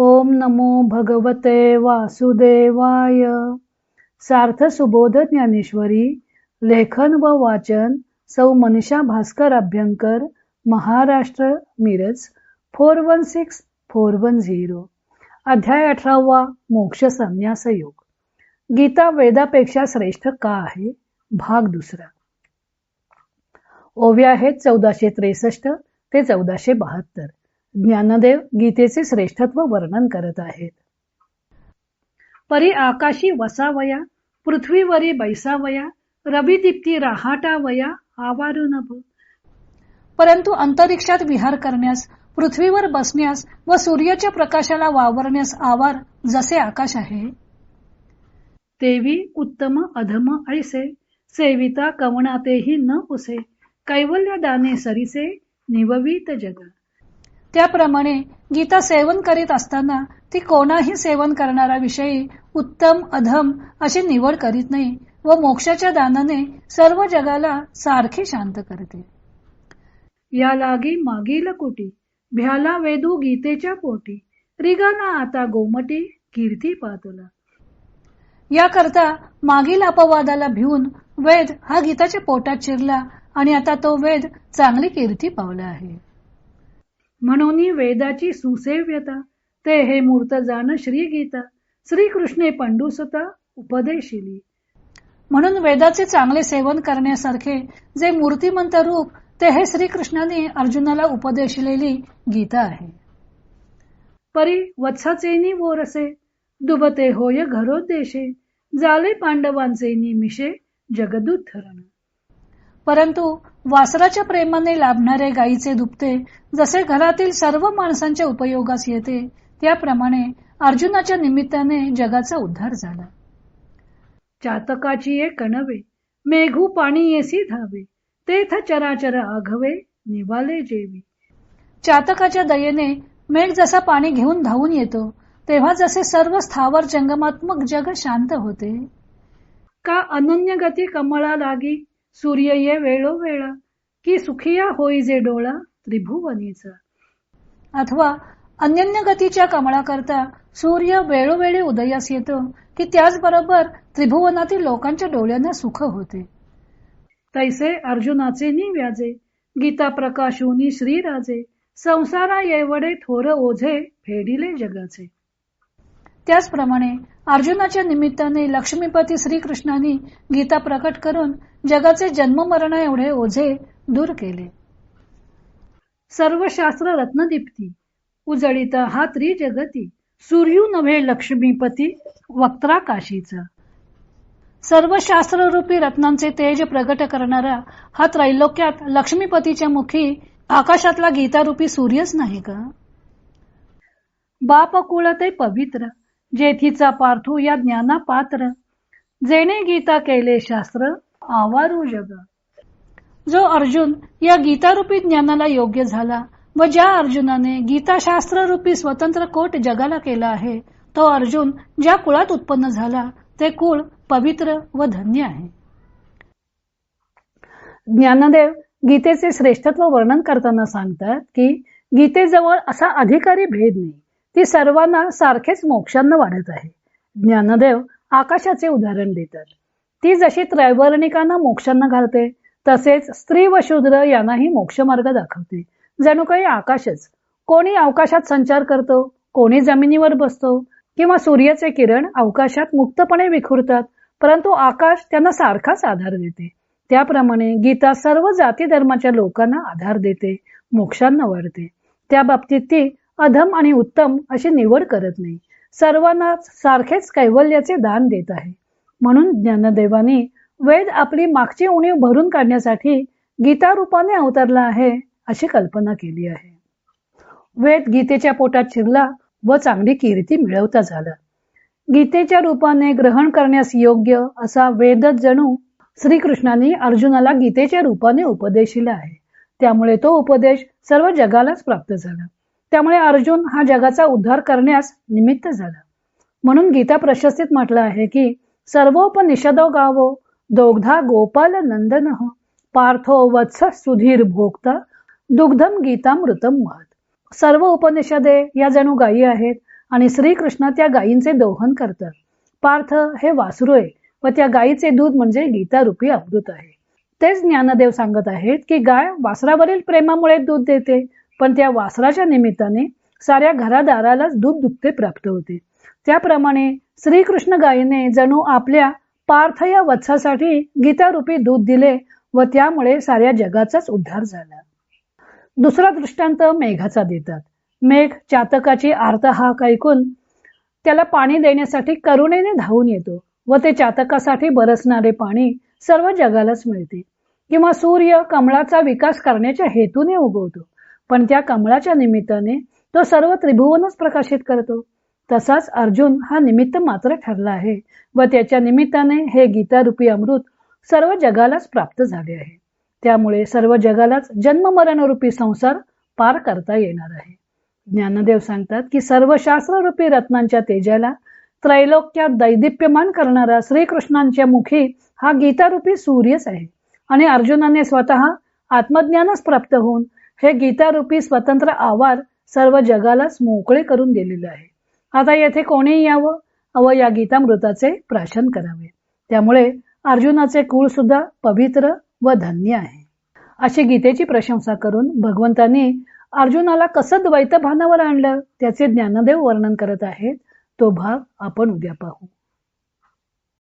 ओम नमो भगवते वासुदेवाय. सार्थ सुबोध ज्ञानेश्वरी लेखन व वाचन सौ Manisha Bhaskar Abhyankar Maharashtra Miraj four one six four one zero. अध्याय अठरावा मोक्ष संन्यास योग. गीता वेदापेक्षा श्रेष्ठ का आहे? भाग दुसरा. ओव्या आहेत चौदाशे त्रेसष्ट ते चौदाशे बहात्तर. ज्ञानदेव गीतेचे श्रेष्ठत्व वर्णन करत आहेत. परी आकाशी वसावया पृथ्वीवरी बैसावया रविदीप्ती राहाटावया आवारून परंतु अंतरिक्षात विहार करण्यास पृथ्वीवर बसण्यास व सूर्याच्या प्रकाशाला वावरण्यास आवार जसे आकाश आहे. तेवी उत्तम अधम ऐसे सेविता कवणातेही न उसे कैवल्य दाने सरिसे निववीत जगा. त्याप्रमाणे गीता सेवन करीत असताना ती कोणाही सेवन करणारा विषयी उत्तम अधम अशी निवड करीत नाही व मोक्षाच्या दानाने सर्व जगाला सारखी शांत करते. या लागी मागील कुटी भ्याला वेदू गीतेच्या पोटी रिगाना आता गोमटी कीर्ती पातुला. याकरता मागील अपवादाला भिवून वेद हा गीताच्या पोटात शिरला आणि आता तो वेद चांगली कीर्ती पावला आहे. म्हणून वेदाची सुसेव्यता. ते हे मूर्त जाण श्री गीता श्रीकृष्णे पंडुसता उपदेशिली. म्हणून वेदाचे चांगले सेवन करण्यासारखे जे मूर्तिमंत रूप ते हे श्रीकृष्णाने अर्जुनाला उपदेशलेली गीता आहे. परी वत्साचे वोरसे दुबते होय घरोदेशे जाले पांडवांचे निमिषे जगदूत धरण परंतु वासराच्या प्रेमाने लाभणारे गायीचे दुपते जसे घरातील सर्व माणसांच्या उपयोगास येते त्याप्रमाणे अर्जुनाच्या निमित्ताने जगाचा उद्धार झाला. चातकाची ये कणवे मेघू पाणी येसी धावे तेथ चराचर आघवे निवाले जेवी. चातकाच्या दयेने मेघ जसा पाणी घेऊन धावून येतो तेव्हा जसे सर्व स्थावर जंगमात्मक जग शांत होते. का अनन्य गती कमळा लागी सूर्य ये वेळोवेळा की सुखिया होई जे डोळा त्रिभुवनीचा. अथवा अन्यन्य गतीच्या कमळाकरता सूर्य वेळोवेळी उदयास येतो की त्याचबरोबर त्रिभुवनातील लोकांच्या डोळ्यांना सुख होते. तैसे अर्जुनाचे निव्याजे गीता प्रकाशुनी श्रीराजे संसारा येवडे थोर ओझे फेडिले जगाचे. त्याचप्रमाणे अर्जुनाच्या निमित्ताने लक्ष्मीपती श्रीकृष्णाने गीता प्रकट करून जगाचे जन्म मरण एवढे ओझे दूर केले. सर्व शास्त्र रत्नदीप्ती उजळीत हा त्रिजगती सूर्यू नव्हे लक्ष्मीपती वक्त्राकाशीचा. सर्व शास्त्ररूपी रत्नांचे तेज प्रगट करणारा हा त्रैलोक्यात लक्ष्मीपतीच्या मुखी आकाशातला गीतारूपी सूर्यच नाही का? बाप कुळ ते पवित्र जेथीचा पार्थू या ज्ञाना पात्र जेणे गीता केले शास्त्र आवारू जग. जो अर्जुन या गीतारूपी ज्ञानाला योग्य झाला व ज्या अर्जुनाने गीताशास्त्र रूपी स्वतंत्र कोट जगाला केला आहे तो अर्जुन ज्या कुळात उत्पन्न झाला ते कुळ पवित्र व धन्य आहे. ज्ञानदेव गीतेचे श्रेष्ठत्व वर्णन करताना सांगतात की गीतेजवळ असा अधिकारी भेद नाही. ती सर्वांना सारखेच मोक्षांना वाढत आहे. ज्ञानदेव आकाशाचे उदाहरण देतात. ती जशी त्रैवर्णिकांना मोक्षांना घालते तसेच स्त्री व शूद्र यांनाही मोक्ष मार्ग दाखवते. जणू काही आकाशच. कोणी अवकाशात संचार करतो कोणी जमिनीवर बसतो किंवा सूर्याचे किरण अवकाशात मुक्तपणे विखुरतात परंतु आकाश त्यांना सारखाच आधार देते. त्याप्रमाणे गीता सर्व जाती धर्माच्या लोकांना आधार देते मोक्षांना वाढते. त्या बाबतीत ती अधम आणि उत्तम अशी निवड करत नाही. सर्वांना सारखेच कैवल्याचे दान देत आहे. म्हणून ज्ञानदेवानी वेद आपली मागची उणीव भरून काढण्यासाठी गीता रूपाने अवतरला आहे अशी कल्पना केली आहे. वेद गीतेच्या पोटात शिरला व चांगली कीर्ती मिळवता झाला. गीतेच्या रूपाने ग्रहण करण्यास योग्य असा वेदच जणू श्रीकृष्णाने अर्जुनाला गीतेच्या रूपाने उपदेशिला आहे. त्यामुळे तो उपदेश सर्व जगालाच प्राप्त झाला. त्यामुळे अर्जुन हा जगाचा उद्धार करण्यास निमित्त झाला. म्हणून गीता प्रशस्तीत म्हटलं आहे की सर्वोपनिषदो गावो दोग्धा गोपाल नंदन पार्थो वत्स सुधीर भोगता दुग्धम गीतामृतम महत सर्व उपनिषदे या जणू गायी आहेत आणि श्रीकृष्ण त्या गायींचे दोहन करतात. पार्थ हे वासरू आहे व त्या गायीचे दूध म्हणजे गीता रूपी अमृत आहे. तेच ज्ञानदेव सांगत आहेत की गाय वासरावरील प्रेमामुळे दूध देते पण त्या वासराच्या निमित्ताने साऱ्या घरादारालाच दूध दुपते प्राप्त होते. त्याप्रमाणे श्रीकृष्ण गायीने जणू आपल्या पार्थ या वत्सासाठी गीतारूपी दूध दिले व त्यामुळे साऱ्या जगाचाच उद्धार झाला. दुसरा दृष्टांत मेघाचा देतात. मेघ चातकाची आर्त हा ऐकून त्याला पाणी देण्यासाठी करुणेने धावून येतो व ते चातकासाठी बरसणारे पाणी सर्व जगालाच मिळते किंवा सूर्य कमळाचा विकास करण्याच्या हेतूने उगवतो. पण त्या कमळाच्या निमित्ताने तो सर्व त्रिभुवनच प्रकाशित करतो तसाच अर्जुन हा निमित्त मात्र ठरला आहे व त्याच्या निमित्ताने हे गीतारूपी अमृत सर्व जगालाच प्राप्त झाले आहे. त्यामुळे सर्व जगालाच जन्म मरणरूपी संसार पार करता येणार आहे. ज्ञानदेव सांगतात की सर्व शास्त्ररूपी रत्नांच्या तेजाला त्रैलोक्यात दैदिप्यमान करणारा श्रीकृष्णांच्या मुखी हा गीतारूपी सूर्यच आहे. आणि अर्जुनाने स्वतः आत्मज्ञानच प्राप्त होऊन हे गीतारूपी स्वतंत्र आवार सर्व जगालाच मोकळे करून दिलेले आहे. आता येथे कोणी यावं? व या गीतामृताचे प्राशन करावे. त्यामुळे अर्जुनाचे कुळ सुद्धा पवित्र व धन्य आहे. अशी गीतेची प्रशंसा करून भगवंतांनी अर्जुनाला कसं द्वैत भानावर आणलं? त्याचे ज्ञानदेव वर्णन करत आहेत. तो भाग आपण उद्या पाहू.